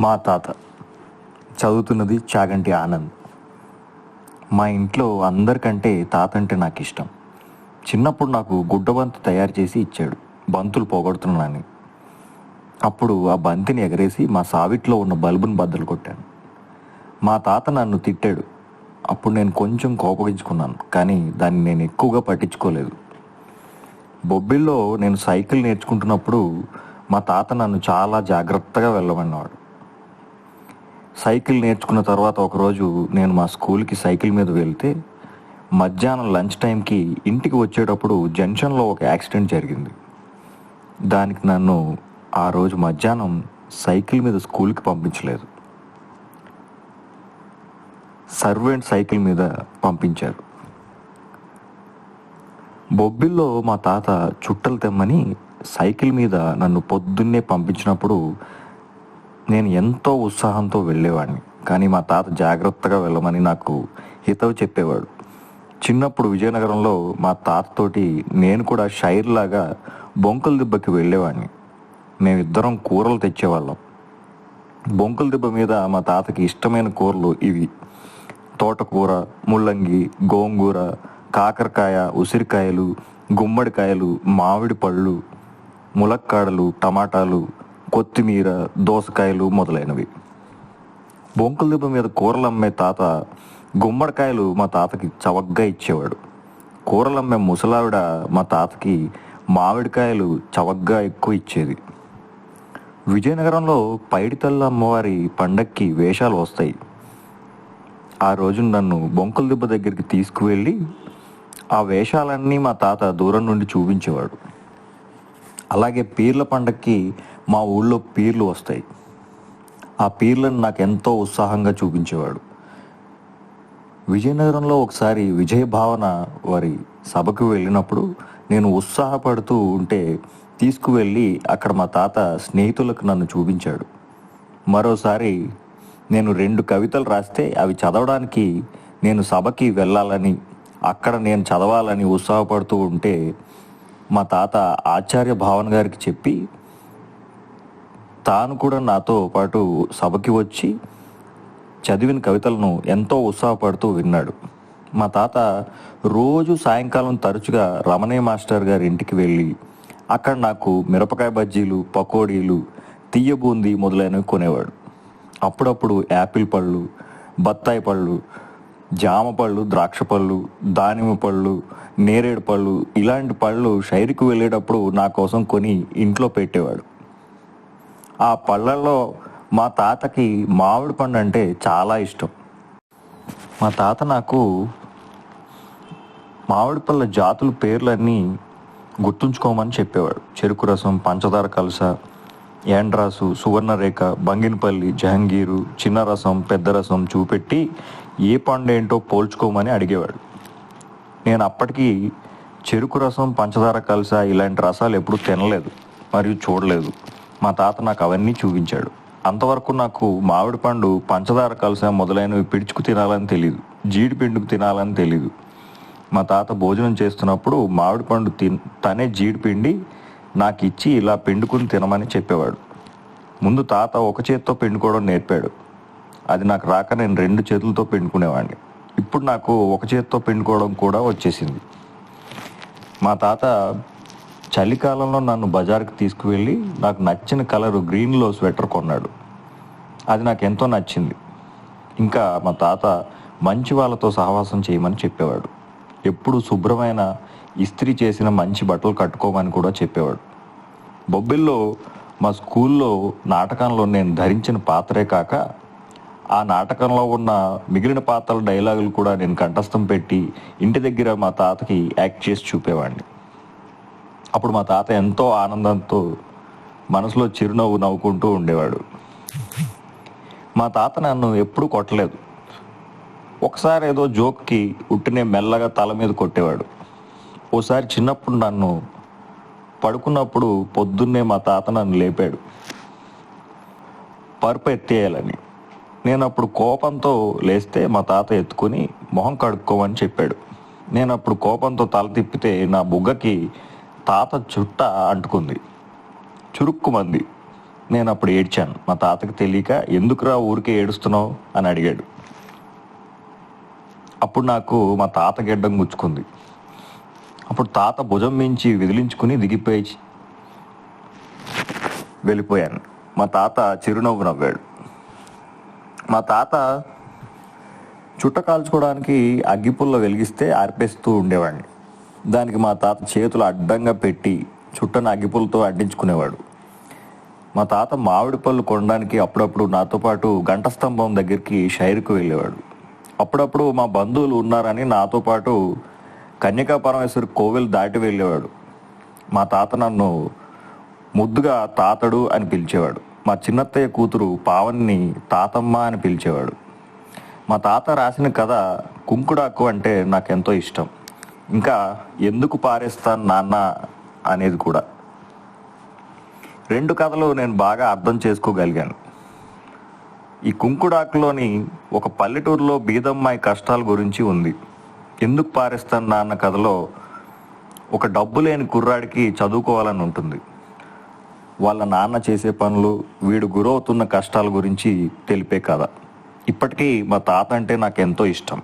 మా తాత చదువుతున్నది చాగంటి ఆనంద్. మా ఇంట్లో అందరికంటే తాత అంటే నాకు ఇష్టం చిన్నప్పుడు నాకు గుడ్డ బంతి తయారు చేసి ఇచ్చాడు. బంతులు పోగొడుతున్నానని. అప్పుడు ఆ బంతిని ఎగరేసి మా సావిట్లో ఉన్న బల్బుని బద్దలు కొట్టాను. మా తాత నన్ను తిట్టాడు. అప్పుడు నేను కొంచెం కోపగించుకున్నాను కానీ దాన్ని నేను ఎక్కువగా పట్టించుకోలేదు. బొబ్బిల్లో నేను సైకిల్ నేర్చుకుంటున్నప్పుడు మా తాత నన్ను చాలా జాగ్రత్తగా వెళ్ళమన్నవాడు. సైకిల్ నేర్చుకున్న తర్వాత ఒకరోజు నేను మా స్కూల్కి సైకిల్ మీద వెళ్తే మధ్యాహ్నం లంచ్ టైంకి ఇంటికి వచ్చేటప్పుడు జంక్షన్లో ఒక యాక్సిడెంట్ జరిగింది. దానికి నన్ను ఆ రోజు మధ్యాహ్నం సైకిల్ మీద స్కూల్కి పంపించలేదు. సర్వెంట్ సైకిల్ మీద పంపించారు. బొబ్బిల్లో మా తాత చుట్టలు తెమ్మని సైకిల్ మీద నన్ను పొద్దున్నే పంపించినప్పుడు నేను ఎంతో ఉత్సాహంతో వెళ్ళేవాడిని. కానీ మా తాత జాగ్రత్తగా వెళ్ళమని నాకు హితవు చెప్పేవాడు. చిన్నప్పుడు విజయనగరంలో మా తాతతోటి నేను కూడా షైర్లాగా బొంకల దిబ్బకి వెళ్ళేవాడిని. మేమిద్దరం కూరలు తెచ్చేవాళ్ళం. బొంకల దిబ్బ మీద మా తాతకి ఇష్టమైన కూరలు ఇవి. తోటకూర ముల్లంగి గోంగూర కాకరకాయ ఉసిరికాయలు గుమ్మడికాయలు మామిడి పళ్ళు ములక్కాడలు టమాటాలు కొత్తిమీర దోసకాయలు మొదలైనవి. బొంకుల దిబ్బ మీద కూరలు అమ్మే తాత గుమ్మడికాయలు మా తాతకి చవగ్గా ఇచ్చేవాడు. కూరలు అమ్మే ముసలావిడ మా తాతకి మామిడికాయలు చవగ్గా ఎక్కువ ఇచ్చేది. విజయనగరంలో పైడితల్లి అమ్మవారి పండక్కి వేషాలు వస్తాయి. ఆ రోజు నన్ను బొంకుల దిబ్బ దగ్గరికి తీసుకువెళ్ళి ఆ వేషాలన్నీ మా తాత దూరం నుండి చూపించేవాడు. అలాగే పీర్ల పండక్కి మా ఊళ్ళో పీర్లు వస్తాయి. ఆ పీర్లను నాకు ఎంతో ఉత్సాహంగా చూపించేవాడు. విజయనగరంలో ఒకసారి విజయ భావన వారి సభకు వెళ్ళినప్పుడు నేను ఉత్సాహపడుతూ ఉంటే తీసుకువెళ్ళి అక్కడ మా తాత స్నేహితులకు నన్ను చూపించాడు. మరోసారి నేను రెండు కవితలు రాస్తే అవి చదవడానికి నేను సభకి వెళ్ళాలని అక్కడ నేను చదవాలని ఉత్సాహపడుతూ ఉంటే మా తాత ఆచార్య భావన గారికి చెప్పి తాను కూడా నాతో పాటు సభకి వచ్చి చదివిన కవితలను ఎంతో ఉత్సాహపడుతూ విన్నాడు. మా తాత రోజు సాయంకాలం తరచుగా రమణయ్య మాస్టర్ గారి ఇంటికి వెళ్ళి అక్కడ నాకు మిరపకాయ బజ్జీలు పకోడీలు తీయ బూందీ మొదలైనవి కొనేవాడు. అప్పుడప్పుడు యాపిల్ పళ్ళు బత్తాయి పళ్ళు జామ పళ్ళు ద్రాక్ష పళ్ళు దానిమ్మ పళ్ళు నేరేడు పళ్ళు ఇలాంటి పళ్ళు షైరికి వెళ్ళేటప్పుడు నా కోసం కొని ఇంట్లో పెట్టేవాడు. ఆ పళ్ళల్లో మా తాతకి మామిడి పండు అంటే చాలా ఇష్టం. మా తాత నాకు మామిడి పళ్ళ జాతుల పేర్లన్నీ గుర్తుంచుకోమని చెప్పేవాడు. చెరుకు రసం పంచదార కలస యాండ్రాసు సువర్ణరేఖ బంగినపల్లి జహంగీరు చిన్న రసం పెద్ద రసం చూపెట్టి ఏ పండు ఏంటో పోల్చుకోమని అడిగేవాడు. నేను అప్పటికి చెరుకు రసం పంచదార కలస ఇలాంటి రసాలు ఎప్పుడూ తినలేదు మరియు చూడలేదు. మా తాత నాకు అవన్నీ చూపించాడు. అంతవరకు నాకు మామిడి పండు పంచదార కలిసిన మొదలైనవి పిడుచుకు తినాలని తెలియదు జీడి పిండుకు తినాలని తెలియదు మా తాత భోజనం చేస్తున్నప్పుడు మామిడి పండు తిన్ తనే జీడిపిండి నాకు ఇచ్చి ఇలా పిండుకుని తినమని చెప్పేవాడు. ముందు తాత ఒక చేత్తో పిండుకోవడం నేర్పాడు. అది నాకు రాక నేను రెండు చేతులతో పిండుకునేవాడిని ఇప్పుడు నాకు ఒక చేత్తో పిండుకోవడం కూడా వచ్చేసింది. మా తాత చలికాలంలో నన్ను బజార్కి తీసుకువెళ్ళి నాకు నచ్చిన కలరు గ్రీన్లో స్వెటర్ కొన్నాడు. అది నాకు ఎంతో నచ్చింది. ఇంకా మా తాత మంచి వాళ్ళతో సహవాసం చేయమని చెప్పేవాడు. ఎప్పుడు శుభ్రమైన ఇస్త్రీ చేసిన మంచి బట్టలు కట్టుకోమని కూడా చెప్పేవాడు. బొబ్బిల్లో మా స్కూల్లో నాటకంలో నేను ధరించిన పాత్రే కాక ఆ నాటకంలో ఉన్న మిగిలిన పాత్రల డైలాగులు కూడా నేను కంఠస్థం పెట్టి ఇంటి దగ్గర మా తాతకి యాక్ట్ చేసి చూపేవాడిని. అప్పుడు మా తాత ఎంతో ఆనందంతో మనసులో చిరునవ్వు నవ్వుకుంటూ ఉండేవాడు. మా తాత నన్ను ఎప్పుడూ కొట్టలేదు. ఒకసారి ఏదో జోక్కి ఉట్టినే మెల్లగా తల మీద కొట్టేవాడు. ఓసారి చిన్నప్పుడు నన్ను పడుకున్నప్పుడు పొద్దున్నే మా తాత నన్ను లేపాడు. పరుపు ఎత్తేయాలని. నేను అప్పుడు కోపంతో లేస్తే మా తాత ఎత్తుకుని మొహం కడుక్కోమని చెప్పాడు. నేను అప్పుడు కోపంతో తల తిప్పితే నా బుగ్గకి తాత చుట్ట అంటుకుంది. చురుక్కుమంది. నేను అప్పుడు ఏడ్చాను. మా తాతకి తెలియక ఎందుకురా ఊరికే ఏడుస్తున్నావు? అని అడిగాడు. అప్పుడు నాకు మా తాత గెడ్డం గుచ్చుకుంది. అప్పుడు తాత భుజం మించి విదిలించుకుని దిగిపోయి వెళ్ళిపోయాను. మా తాత చిరునవ్వు నవ్వాడు. మా తాత చుట్ట కాల్చుకోవడానికి అగ్గిపుల్ల వెలిగిస్తే ఆర్పేస్తూ ఉండేవాడిని. దానికి మా తాత చేతులు అడ్డంగా పెట్టి చుట్టను అగ్గిపుల్లతో అడ్డించుకునేవాడు. మా తాత మామిడి పళ్ళు కొనడానికి అప్పుడప్పుడు నాతో పాటు గంట స్తంభం దగ్గరికి షైర్కు వెళ్ళేవాడు. అప్పుడప్పుడు మా బంధువులు ఉన్నారని నాతో పాటు కన్యకా పరమేశ్వరి దాటి వెళ్ళేవాడు. మా తాత నన్ను ముద్దుగా తాతడు అని పిలిచేవాడు. మా చిన్నత్తయ్య కూతురు పావన్ని తాతమ్మ అని పిలిచేవాడు. మా తాత రాసిన కథ కుంకుడాకు అంటే నాకెంతో ఇష్టం. ఇంకా ఎందుకు పారేస్తాను నాన్న అనేది కూడా. రెండు కథలు నేను బాగా అర్థం చేసుకోగలిగాను. ఈ కుంకుడాకులోని ఒక పల్లెటూరులో బీదమ్మాయి కష్టాల గురించి ఉంది. ఎందుకు పారేస్తాను నాన్న కథలో ఒక డబ్బు లేని కుర్రాడికి చదువుకోవాలని ఉంటుంది. వాళ్ళ నాన్న చేసే పనులు వీడు గురవుతున్న కష్టాల గురించి తెలిపే కథ. ఇప్పటికీ మా తాత అంటే నాకు ఎంతో ఇష్టం.